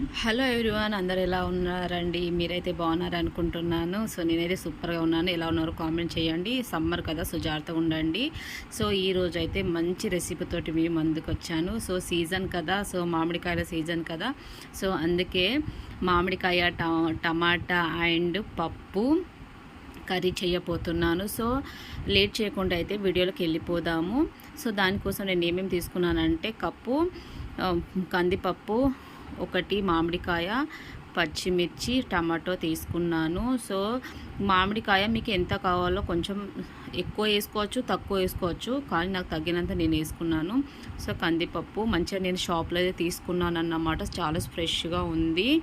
Hello everyone అందరు ఎలా ఉన్నారండి? మీరైతే బాగున్నారు అనుకుంటున్నాను సో నేనైతే సూపర్గా ఉన్నాను. ఎలా ఉన్నారో కామెంట్ చేయండి. సమ్మర్ కదా సో జాగ్రత్తగా ఉండండి. సో ఈరోజు అయితే మంచి రెసిపీతోటి మీ ముందుకు వచ్చాను. సో సీజన్ కదా సో మామిడికాయల సీజన్ కదా. సో అందుకే మామిడికాయ ట- టమాటా అండ్ పప్పు కర్రీ చేయబోతున్నాను. సో లేట్ చేయకుండా అయితే వీడియోలోకి వెళ్ళిపోదాము. సో దానికోసం నేను ఏమేమి తీసుకున్నానంటే కప్పు కందిపప్పు ఒకటి మామిడికాయ పచ్చిమిర్చి టమాటో తీసుకున్నాను. సో మామిడికాయ మీకు ఎంత కావాలో కొంచెం ఎక్కువ వేసుకోవచ్చు తక్కువ వేసుకోవచ్చు. కానీ నాకు తగ్గినంత నేను వేసుకున్నాను. సో కందిపప్పు మంచిగా నేను షాప్లో అయితే తీసుకున్నాను అన్నమాట చాలా ఫ్రెష్గా ఉంది.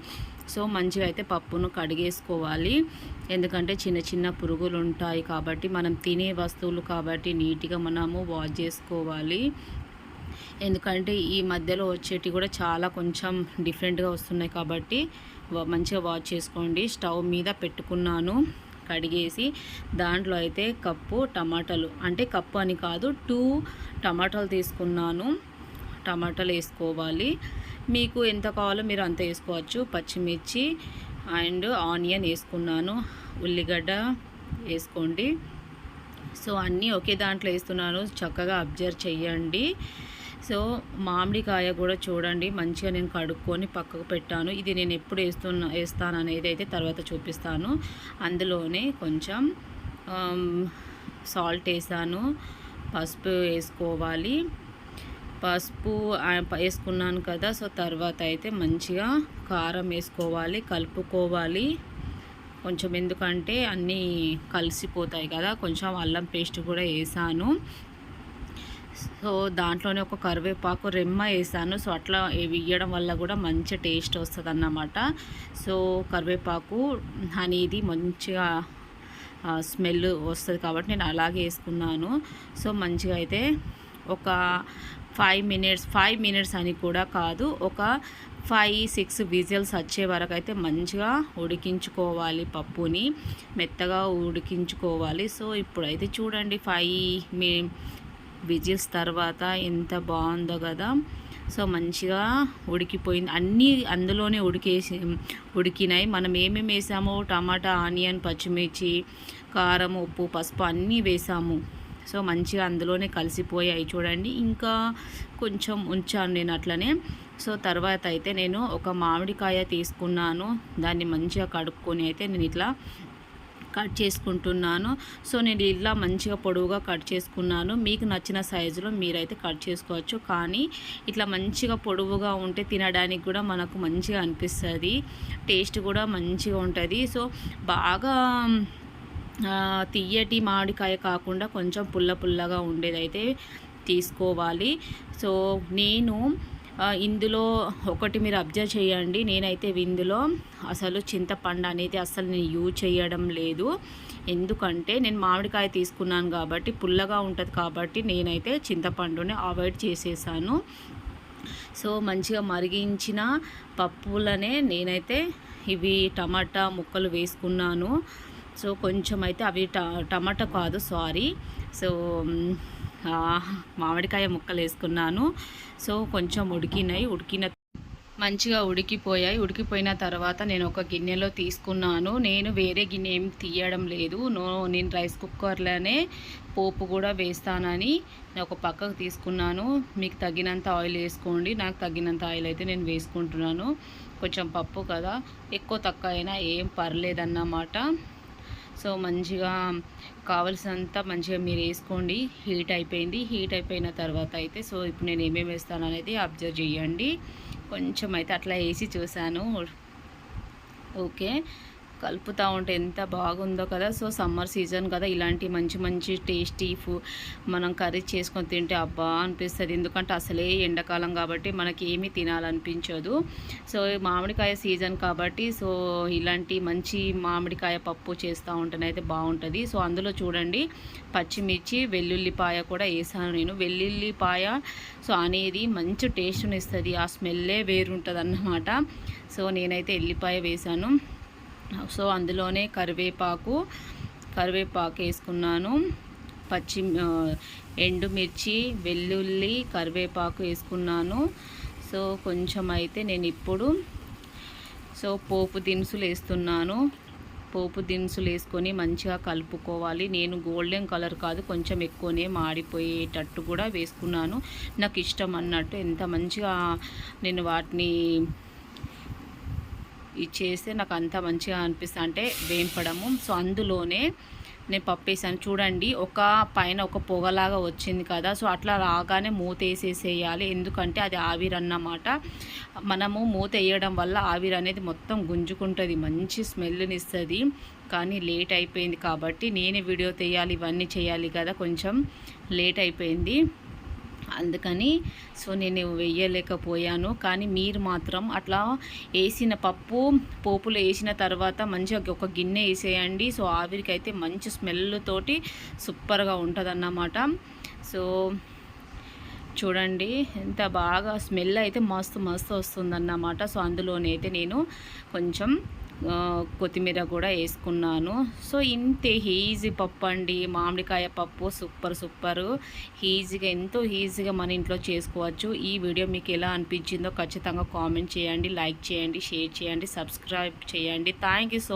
సో మంచిగా అయితే పప్పును కడిగేసుకోవాలి. ఎందుకంటే చిన్న చిన్న పురుగులు ఉంటాయి కాబట్టి మనం తినే వస్తువులు కాబట్టి నీట్గా మనము వాష్ చేసుకోవాలి. ఎందుకంటే ఈ మధ్యలో వచ్చేటి కూడా చాలా కొంచెం డిఫరెంట్గా వస్తున్నాయి కాబట్టి మంచిగా వాష్ చేసుకోండి. స్టవ్ మీద పెట్టుకున్నాను కడిగేసి దాంట్లో అయితే కప్పు టమాటాలు. అంటే కప్పు అని కాదు టూ టమాటాలు తీసుకున్నాను. టమాటాలు వేసుకోవాలి. మీకు ఎంత కావాలో మీరు అంత వేసుకోవచ్చు. పచ్చిమిర్చి అండ్ ఆనియన్ వేసుకున్నాను. ఉల్లిగడ్డ వేసుకోండి. సో అన్నీ ఒకే దాంట్లో వేస్తున్నాను. చక్కగా అబ్జర్వ్ చేయండి. సో మామిడికాయ కూడా చూడండి మంచిగా నేను కడుక్కొని పక్కకు పెట్టాను. ఇది నేను ఎప్పుడు వేస్తున్నా వేస్తాను అనేది అయితే తర్వాత చూపిస్తాను. అందులోనే కొంచెం సాల్ట్ వేసాను. పసుపు వేసుకోవాలి. పసుపు వేసుకున్నాను కదా సో తర్వాత అయితే మంచిగా కారం వేసుకోవాలి కలుపుకోవాలి. కొంచెం ఎందుకంటే అన్నీ కలిసిపోతాయి కదా కొంచెం అల్లం పేస్ట్ కూడా వేసాను. సో దాంట్లోనే ఒక కరివేపాకు రెమ్మ వేసాను. సో అట్లా వేయడం వల్ల కూడా మంచి టేస్ట్ వస్తుంది అన్నమాట సో కరివేపాకు అనేది మంచిగా స్మెల్ వస్తుంది కాబట్టి నేను అలాగే వేసుకున్నాను. సో మంచిగా అయితే ఒక ఫైవ్ మినిట్స్ ఫైవ్ మినిట్స్ అని కూడా కాదు ఒక ఫైవ్ సిక్స్ విజిల్స్ వచ్చే వరకు అయితే మంచిగా ఉడికించుకోవాలి పప్పుని. మెత్తగా ఉడికించుకోవాలి. సో ఇప్పుడైతే చూడండి ఫైవ్ మీ విజిల్స్ తర్వాత ఎంత బాగుందో కదా. సో మంచిగా ఉడికిపోయింది. అన్నీ అందులోనే ఉడికేసి ఉడికినాయి. మనం ఏమేమి వేసామో? టమాటా ఆనియన్ పచ్చిమిర్చి కారం ఉప్పు పసుపు అన్నీ వేసాము. సో మంచిగా అందులోనే కలిసిపోయాయి చూడండి. ఇంకా కొంచెం ఉంచాను నేను అట్లనే. సో తర్వాత అయితే నేను ఒక మామిడికాయ తీసుకున్నాను. దాన్ని మంచిగా కడుక్కొని అయితే నేను ఇట్లా కట్ చేసుకుంటున్నాను. సో నేను ఇలా మంచిగా పొడవుగా కట్ చేసుకున్నాను. మీకు నచ్చిన సైజులో మీరైతే కట్ చేసుకోవచ్చు. కానీ ఇట్లా మంచిగా పొడవుగా ఉంటే తినడానికి కూడా మనకు మంచిగా అనిపిస్తుంది. టేస్ట్ కూడా మంచిగా ఉంటుంది. సో బాగా తియ్యటి మామిడికాయ కాకుండా కొంచెం పుల్ల పుల్లగా ఉండేదైతే తీసుకోవాలి. సో నేను ఇందులో ఒకటి మీరు అబ్జర్వ్ చేయండి. నేనైతే ఇందులో అసలు చింతపండు అనేది అసలు నేను యూజ్ చేయడం లేదు. ఎందుకంటే నేను మామిడికాయ తీసుకున్నాను కాబట్టి పుల్లగా ఉంటుంది కాబట్టి నేనైతే చింతపండుని అవాయిడ్ చేసేసాను. సో మంచిగా మరిగించిన పప్పులనే నేనైతే ఇవి టమాటా ముక్కలు వేసుకున్నాను. సో కొంచెం అయితే అవి ట టమాటా కాదు సారీ. సో మామిడికాయ ముక్కలు వేసుకున్నాను సో కొంచెం ఉడికినాయి. ఉడికిన మంచిగా ఉడికిపోయాయి. ఉడికిపోయిన తర్వాత నేను ఒక గిన్నెలో తీసుకున్నాను. నేను వేరే గిన్నె ఏం తీయడం లేదు. నో నేను రైస్ కుక్కర్లోనే పోపు కూడా వేస్తానని నేను ఒక పక్కకు తీసుకున్నాను. మీకు తగినంత ఆయిల్ వేసుకోండి. నాకు తగినంత ఆయిల్ అయితే నేను వేసుకుంటున్నాను. కొంచెం పప్పు కదా. ఎక్కువ తక్కువ అయినా ఏం పర్లేదన్నమాట. సో మంచిగా కావలసినంత మంచిగా మీరు వేసుకోండి. హీట్ అయిపోయింది. హీట్ అయిపోయిన తర్వాత అయితే సో ఇప్పుడు నేను ఏమేమి వేస్తాను అనేది అబ్జర్వ్ చేయండి. కొంచెం అయితే అట్లా వేసి చూశాను. ఓకే. కలుపుతూ ఉంటే ఎంత బాగుందో కదా. సో సమ్మర్ సీజన్ కదా ఇలాంటి మంచి మంచి టేస్టీ ఫు మనం కర్రీ చేసుకొని తింటే అబ్బా అనిపిస్తుంది. ఎందుకంటే అసలే ఎండాకాలం కాబట్టి మనకి ఏమీ తినాలనిపించదు. సో మామిడికాయ సీజన్ కాబట్టి సో ఇలాంటి మంచి మామిడికాయ పప్పు చేస్తూ ఉంటేనైతే బాగుంటుంది. సో అందులో చూడండి పచ్చిమిర్చి వెల్లుల్లిపాయ కూడా వేసాను నేను. వెల్లుల్లిపాయ సో అనేది మంచి టేస్ట్ని ఇస్తుంది. ఆ స్మెల్లే వేరుంటుంది అన్నమాట సో నేనైతే ఎల్లిపాయ వేసాను. సో అందులోనే కరివేపాకు కరివేపాకు వేసుకున్నాను. పచ్చి ఎండుమిర్చి వెల్లుల్లి కరివేపాకు వేసుకున్నాను. సో కొంచెం అయితే నేను ఇప్పుడు సో పోపు దినుసులు వేస్తున్నాను. పోపు దినుసులు వేసుకొని మంచిగా కలుపుకోవాలి. నేను గోల్డెన్ కలర్ కాదు కొంచెం ఎక్కువనే మాడిపోయేటట్టు కూడా వేసుకున్నాను. నాకు ఇష్టం అన్నట్టు ఎంత మంచిగా నేను వాటిని ఇది చేస్తే నాకు అంత మంచిగా అనిపిస్తుంది అంటే వేంపడము. సో అందులోనే నేను పప్పేసాను. చూడండి ఒక పైన ఒక పొగలాగా వచ్చింది కదా. సో అట్లా రాగానే మూత వేసేసేయాలి ఎందుకంటే అది ఆవిరి అన్నమాట. మనము మూత వేయడం వల్ల ఆవిరి అనేది మొత్తం గుంజుకుంటుంది. మంచి స్మెల్ని ఇస్తుంది. కానీ లేట్ అయిపోయింది కాబట్టి నేనే వీడియో తీయాలి ఇవన్నీ చేయాలి కదా. కొంచెం లేట్ అయిపోయింది. అందుకని సో నేను వేయలేకపోయాను. కానీ మీరు మాత్రం అట్లా వేసిన పప్పు పోపులో వేసిన తర్వాత మంచిగా ఒక గిన్నె వేసేయండి. సో ఆవిరికి అయితే మంచి స్మెల్ తోటి సూపర్గా ఉంటుంది సో చూడండి ఎంత బాగా స్మెల్ అయితే మస్తు మస్తు వస్తుందన్నమాట. సో అందులోనైతే నేను కొంచెం కొత్తిమీర కూడా వేసుకున్నాను. సో ఇంతే ఈజీ పప్పు అండి. మామిడికాయ పప్పు సూపర్ సూపర్. ఈజీగా ఎంతో ఈజీగా మన ఇంట్లో చేసుకోవచ్చు. ఈ వీడియో మీకు ఎలా అనిపించిందో ఖచ్చితంగా కామెంట్ చేయండి లైక్ చేయండి షేర్ చేయండి సబ్స్క్రైబ్ చేయండి. Thank so